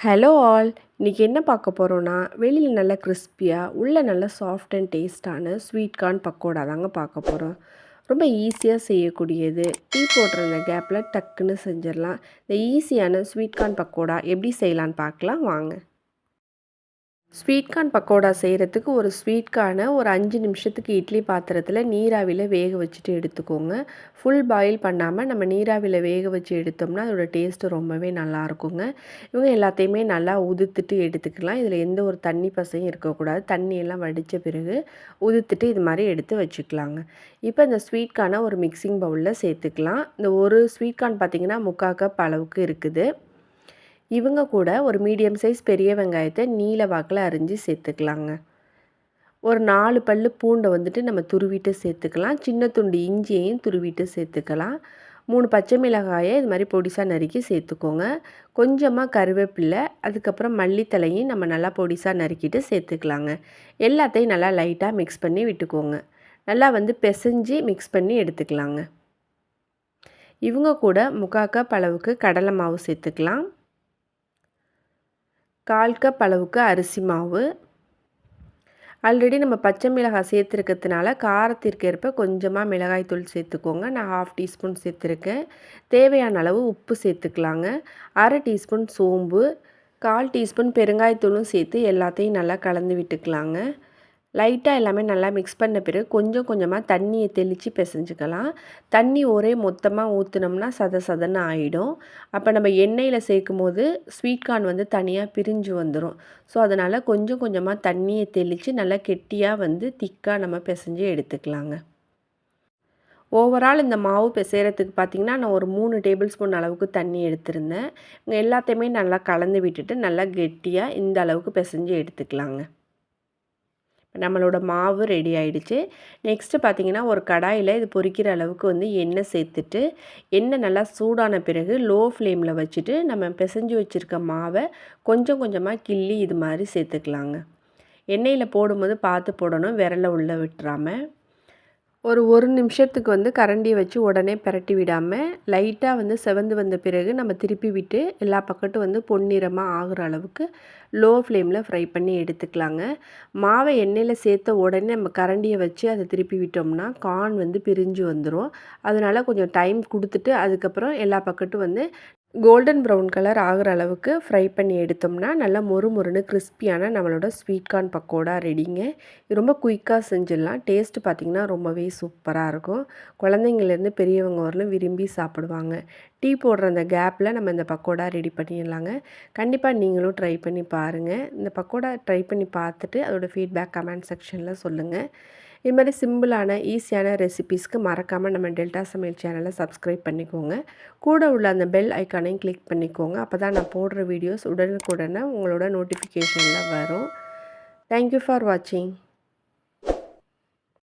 Hello all இன்றைக்கி என்ன பார்க்க போகிறோன்னா வெளியில் நல்லா கிறிஸ்பியாக உள்ளே நல்லா சாஃப்ட் அண்ட் டேஸ்டான ஸ்வீட் கார்ன் பக்கோடா தாங்க பார்க்க போகிறோம் ரொம்ப ஈஸியாக செய்யக்கூடியது. டீ போடுற அந்த கேப்பில் டக்குன்னு செஞ்சிடலாம். இந்த ஈஸியான ஸ்வீட் கார்ன் பக்கோடா எப்படி செய்யலான்னு பார்க்கலாம். வாங்க. ஸ்வீட் கார்ன் பக்கோடா செய்கிறதுக்கு ஒரு ஸ்வீட் கார்னை ஒரு அஞ்சு நிமிஷத்துக்கு இட்லி பாத்திரத்தில் நீராவியில் வேக வச்சுட்டு எடுத்துக்கோங்க. ஃபுல் பாயில் பண்ணாமல் நம்ம நீராவியில் வேக வச்சு எடுத்தோம்னா அதோட டேஸ்ட்டு ரொம்பவே நல்லா இருக்குங்க. இவங்க எல்லாத்தையுமே நல்லா உதுத்துட்டு எடுத்துக்கலாம். இதில் எந்த ஒரு தண்ணி பசையும் இருக்கக்கூடாது. தண்ணியெல்லாம் வடித்த பிறகு உதுத்துட்டு இது மாதிரி எடுத்து வச்சுக்கலாங்க. இப்போ இந்த ஸ்வீட் கார்னை ஒரு மிக்சிங் பவுலில் சேர்த்துக்கலாம். இந்த ஒரு ஸ்வீட் கார்ன் பார்த்திங்கன்னா முக்கால் கப் அளவுக்கு இருக்குது. இவங்க கூட ஒரு மீடியம் சைஸ் பெரிய வெங்காயத்தை நீல வாக்கில் அரிஞ்சு சேர்த்துக்கலாங்க. ஒரு நாலு பல் பூண்டை வந்துட்டு நம்ம துருவிட்டு சேர்த்துக்கலாம். சின்ன துண்டு இஞ்சியையும் துருவிட்டு சேர்த்துக்கலாம். மூணு பச்சை மிளகாயை இது மாதிரி பொடிசாக நறுக்கி சேர்த்துக்கோங்க. கொஞ்சமாக கருவேப்பில்லை அதுக்கப்புறம் மல்லித்தலையும் நம்ம நல்லா பொடிசாக நறுக்கிட்டு சேர்த்துக்கலாங்க. எல்லாத்தையும் நல்லா லைட்டாக மிக்ஸ் பண்ணி விட்டுக்கோங்க. நல்லா வந்து பிசைஞ்சு மிக்ஸ் பண்ணி எடுத்துக்கலாங்க. இவங்க கூட முக்கால் பளவுக்கு அளவுக்கு கடலை மாவு சேர்த்துக்கலாம். கால் கப் அளவுக்கு அரிசி மாவு. ஆல்ரெடி நம்ம பச்சை மிளகாய் சேர்த்துருக்கிறதுனால காரத்திற்கு ஏற்ப கொஞ்சமாக மிளகாய் தூள் சேர்த்துக்கோங்க. நான் ஹாஃப் டீஸ்பூன் சேர்த்துருக்கேன். தேவையான அளவு உப்பு சேர்த்துக்கலாங்க. அரை டீஸ்பூன் சோம்பு கால் டீஸ்பூன் பெருங்காயத்தூளும் சேர்த்து எல்லாத்தையும் நல்லா கலந்து விட்டுக்கலாங்க. லைட்டாக எல்லாமே நல்லா மிக்ஸ் பண்ண பிறகு கொஞ்சம் கொஞ்சமாக தண்ணியை தெளித்து பிசைஞ்சுக்கலாம். தண்ணி ஒரே மொத்தமாக ஊற்றுனோம்னா சத சதன்னு ஆகிடும் அப்போ நம்ம எண்ணெயில் சேர்க்கும் போது ஸ்வீட் கார்ன் வந்து தனியாக பிரிஞ்சு வந்துடும் ஸோ அதனால் கொஞ்சம் கொஞ்சமாக தண்ணியை தெளித்து நல்லா கெட்டியாக வந்து திக்காக நம்ம பிசைஞ்சு எடுத்துக்கலாங்க. ஓவரால் இந்த மாவு பிசைகிறதுக்கு பார்த்திங்கன்னா நான் ஒரு மூணு டேபிள் ஸ்பூன் அளவுக்கு தண்ணி எடுத்திருந்தேன். எல்லாத்தையுமே நல்லா கலந்து விட்டுட்டு நல்லா கெட்டியாக இந்த அளவுக்கு பிசைஞ்சு எடுத்துக்கலாங்க. நம்மளோட மாவு ரெடி ஆகிடுச்சு நெக்ஸ்ட்டு பார்த்திங்கன்னா ஒரு கடாயில் இது பொரிக்கிற அளவுக்கு வந்து எண்ணெய் சேர்த்துட்டு எண்ணெய் நல்லா சூடான பிறகு லோ ஃப்ளேமில் வச்சுட்டு நம்ம பிசைஞ்சு வச்சுருக்க மாவை கொஞ்சம் கொஞ்சமாக கிள்ளி இது மாதிரி சேர்த்துக்கலாங்க. எண்ணெயில் போடும்போது பார்த்து போடணும் விரலை உள்ளே விட்டுறாமல் ஒரு ஒரு நிமிஷத்துக்கு வந்து கரண்டியை வச்சு உடனே பரட்டி விடாமல் லைட்டாக வந்து செவந்து வந்த பிறகு நம்ம திருப்பி விட்டு எல்லா பக்கட்டும் வந்து பொன்னிறமாக ஆகிற அளவுக்கு லோ ஃப்ளேமில் ஃப்ரை பண்ணி எடுத்துக்கலாங்க. மாவை எண்ணெயில் சேர்த்த உடனே நம்ம கரண்டியை வச்சு அதை திருப்பி விட்டோம்னா கார்ன் வந்து பிரிஞ்சு வந்துடும் அதனால் கொஞ்சம் டைம் கொடுத்துட்டு அதுக்கப்புறம் எல்லா பக்கட்டும் வந்து கோல்டன் ப்ரௌன் கலர் ஆகிற அளவுக்கு ஃப்ரை பண்ணி எடுத்தோம்னா நல்லா மொறு மொறுன்னு கிறிஸ்பியான நம்மளோட ஸ்வீட் கார்ன் பக்கோடா ரெடிங்க ரொம்ப குயிக்காக செஞ்சிடலாம். டேஸ்ட்டு பார்த்திங்கன்னா ரொம்பவே சூப்பராக இருக்கும். குழந்தைங்கள்லேருந்து பெரியவங்க வரலும் விரும்பி சாப்பிடுவாங்க. டீ போடுற அந்த கேப்பில் நம்ம இந்த பக்கோடா ரெடி பண்ணிடலாங்க. கண்டிப்பாக நீங்களும் ட்ரை பண்ணி பாருங்கள் இந்த பக்கோடா ட்ரை பண்ணி பார்த்துட்டு அதோடய ஃபீட்பேக் கமெண்ட் செக்ஷனில் சொல்லுங்கள் இது மாதிரி சிம்பிளான ஈஸியான ரெசிபீஸ்க்கு மறக்காமல் நம்ம டெல்டா சமையல் சேனலை சப்ஸ்கிரைப் பண்ணிக்கோங்க. கூட உள்ள அந்த பெல் ஐக்கானையும் கிளிக் பண்ணிக்கோங்க. அப்போ தான் நான் போடுற வீடியோஸ் உடனுக்குடனே உங்களோட நோட்டிஃபிகேஷனில் வரும். தேங்க்யூ ஃபார் வாட்சிங்